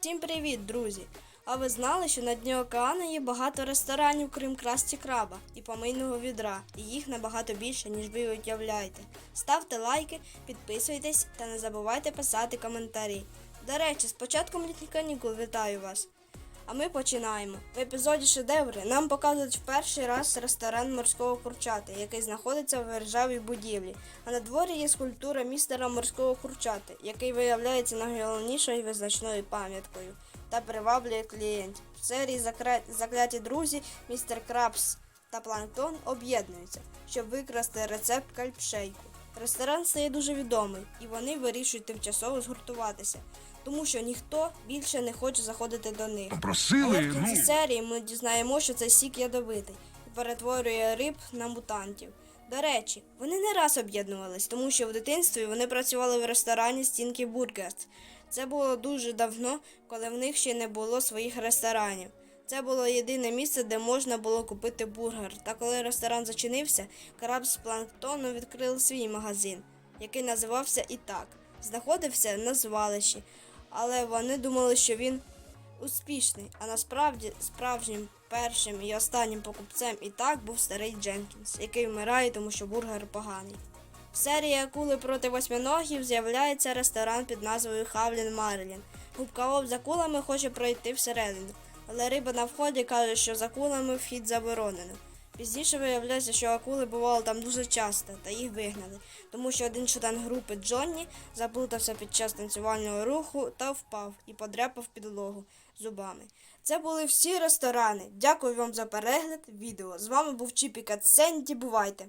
Всім привіт, друзі! А ви знали, що на дні океану є багато ресторанів, крім красті краба і помийного відра, і їх набагато більше, ніж ви уявляєте. Ставте лайки, підписуйтесь та не забувайте писати коментарі. До речі, з початком літніх канікул вітаю вас! А ми починаємо. В епізоді шедеври нам показують в перший раз ресторан морського курчати, який знаходиться в ржавій будівлі. А на дворі є скульптура містера морського курчати, який виявляється найголовнішою визначною пам'яткою та приваблює клієнтів. В серії «Закра- Закляті друзі містер Крабс та Планктон об'єднуються, щоб викрасти рецепт кальпшейку. Ресторан стає дуже відомий, і вони вирішують тимчасово згуртуватися, тому що ніхто більше не хоче заходити до них. Але в кінці ну. серії ми дізнаємо, що цей сік ядовитий і перетворює риб на мутантів. До речі, вони не раз об'єднувались, тому що в дитинстві вони працювали в ресторані Стінки Бургерс. Це було дуже давно, коли в них ще не було своїх ресторанів. Це було єдине місце, де можна було купити бургер. Та коли ресторан зачинився, краб з планктону відкрили свій магазин, який називався і так. Знаходився на звалищі, але вони думали, що він успішний, а насправді справжнім першим і останнім покупцем і так був старий Дженкінс, який вмирає, тому що бургер поганий. В серії Акули проти восьминогів з'являється ресторан під назвою Хавлін Марлін. Губка за кулами хоче пройти всередину, але риба на вході каже, що за кулами вхід заборонено. Пізніше виявляється, що акули бували там дуже часто та їх вигнали, тому що один член групи Джонні заплутався під час танцювального руху та впав і подряпав підлогу зубами. Це були всі ресторани. Дякую вам за перегляд відео. З вами був Чіпі Катсенті. Бувайте!